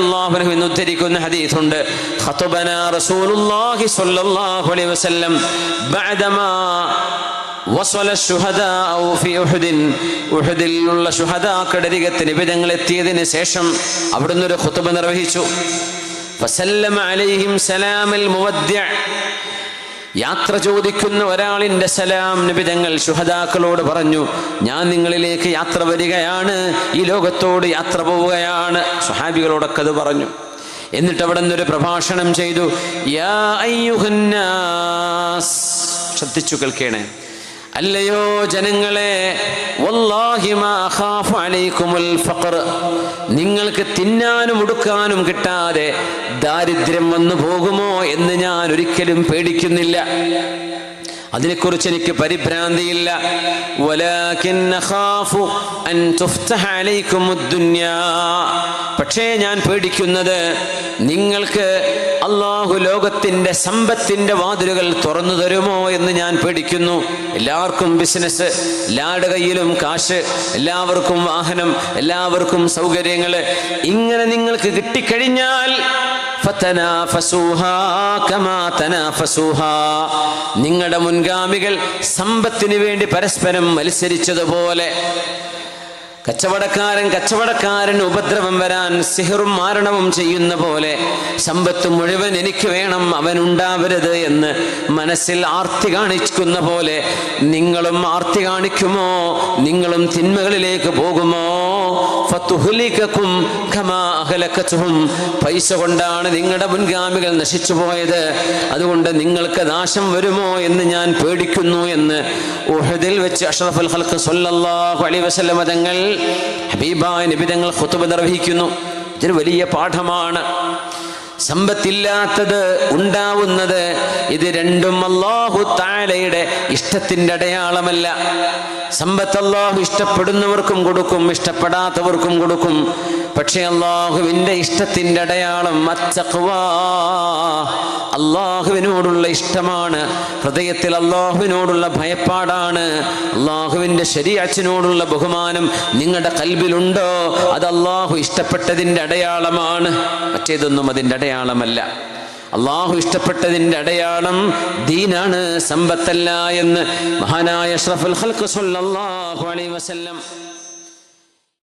അള്ളാഹുനഹു എന്ന് ഉദ്ധരിക്കുന്ന ഹദീസുണ്ട്. ഖതുബന റസൂലുള്ളാഹി സ്വല്ലല്ലാഹു അലൈഹി വസല്ലം ബഅദമാ വസല ശുഹദാഉ ഫി ഉഹുദിൻ. ഉഹുദിലുള്ള ശുഹദാക്കളുടെ അരികത്ത് നിബിധങ്ങൾ എത്തിയതിന് ശേഷം അവിടുന്ന് ഒരു ഖുതുബ നിർവഹിച്ചു. ഫസല്ലമ അലൈഹിം സലാമൽ മുവദ്ദിഅ യാത്ര ചോദിക്കുന്ന ഒരാളിന്റെ സലാം നിബിതങ്ങൾ ശുഹദാക്കളോട് പറഞ്ഞു ഞാൻ നിങ്ങളിലേക്ക് യാത്ര വരികയാണ് ഈ ലോകത്തോട് യാത്ര പോവുകയാണ്. സുഹാബികളോടൊക്കെ അത് പറഞ്ഞു. എന്നിട്ട് അവിടെ നിന്നൊരു പ്രഭാഷണം ചെയ്തു ശ്രദ്ധിച്ചു കേൾക്കണേ. അല്ലയോ ജനങ്ങളെ നിങ്ങൾക്ക് തിന്നാനും ഉടുക്കാനും കിട്ടാതെ ദാരിദ്ര്യം വന്നു പോകുമോ എന്ന് ഞാൻ ഒരിക്കലും പേടിക്കുന്നില്ല. അതിനെക്കുറിച്ച് എനിക്ക് പരിഭ്രാന്തിയില്ല പക്ഷേ ഞാൻ പേടിക്കുന്നത് നിങ്ങൾക്ക് അള്ളാഹു ലോകത്തിന്റെ സമ്പത്തിന്റെ വാതിലുകൾ തുറന്നു തരുമോ എന്ന് ഞാൻ പേടിക്കുന്നു എല്ലാവർക്കും ബിസിനസ് എല്ലാവരുടെ കയ്യിലും കാശ് എല്ലാവർക്കും വാഹനം എല്ലാവർക്കും സൗകര്യങ്ങൾ ഇങ്ങനെ നിങ്ങൾക്ക് കിട്ടിക്കഴിഞ്ഞാൽ. നിങ്ങളുടെ മുൻഗാമികൾ സമ്പത്തിന് വേണ്ടി പരസ്പരം മത്സരിച്ചതുപോലെ കച്ചവടക്കാരൻ കച്ചവടക്കാരൻ ഉപദ്രവം വരാൻ സിഹറും മാരണവും ചെയ്യുന്ന പോലെ സമ്പത്ത് മുഴുവൻ എനിക്ക് വേണം അവൻ ഉണ്ടാവരുത് എന്ന് മനസ്സിൽ ആർത്തി കാണിക്കുന്ന പോലെ നിങ്ങളും ആർത്തി കാണിക്കുമോ? നിങ്ങളും തിന്മകളിലേക്ക് പോകുമോ ും. പൈസ കൊണ്ടാണ് നിങ്ങളുടെ മുൻഗാമികൾ നശിച്ചു പോയത്. അതുകൊണ്ട് നിങ്ങൾക്ക് നാശം വരുമോ എന്ന് ഞാൻ പേടിക്കുന്നു എന്ന് ഉഹദിൽ വെച്ച് അഷ്റഫുൽ ഖൽഖ് സല്ലല്ലാഹു അലൈഹി വസല്ലം ഹബീബായ നബി തങ്ങൾ ഖുതുബ നിർവഹിക്കുന്നു. ഇതൊരു വലിയ പാഠമാണ്. സമ്പത്തില്ലാത്തത് ഉണ്ടാവുന്നത് ഇത് രണ്ടും അള്ളാഹു താലയുടെ ഇഷ്ടത്തിന്റെ അടയാളമല്ല. സമ്പത്ത് അള്ളാഹു ഇഷ്ടപ്പെടുന്നവർക്കും കൊടുക്കും ഇഷ്ടപ്പെടാത്തവർക്കും കൊടുക്കും. പക്ഷേ അള്ളാഹുവിന്റെ ഇഷ്ടത്തിന്റെ അടയാളം അച്ചഖ്വാ. അള്ളാഹുവിനോടുള്ള ഇഷ്ടമാണ്. ഹൃദയത്തിൽ അള്ളാഹുവിനോടുള്ള ഭയപ്പാടാണ്. അള്ളാഹുവിന്റെ ശരീഅച്ചിനോടുള്ള ബഹുമാനം നിങ്ങളുടെ കൽബിലുണ്ടോ? അത് അള്ളാഹു ഇഷ്ടപ്പെട്ടതിന്റെ അടയാളമാണ്. മറ്റേതൊന്നും അതിന്റെ അടയാളമല്ല. അള്ളാഹു ഇഷ്ടപ്പെട്ടതിന്റെ അടയാളം ദീനാണ് സമ്പത്തല്ല എന്ന് മഹാനായ അഷ്റഫുൽ ഖൽഖ് സല്ലല്ലാഹു അലൈഹി വസല്ലം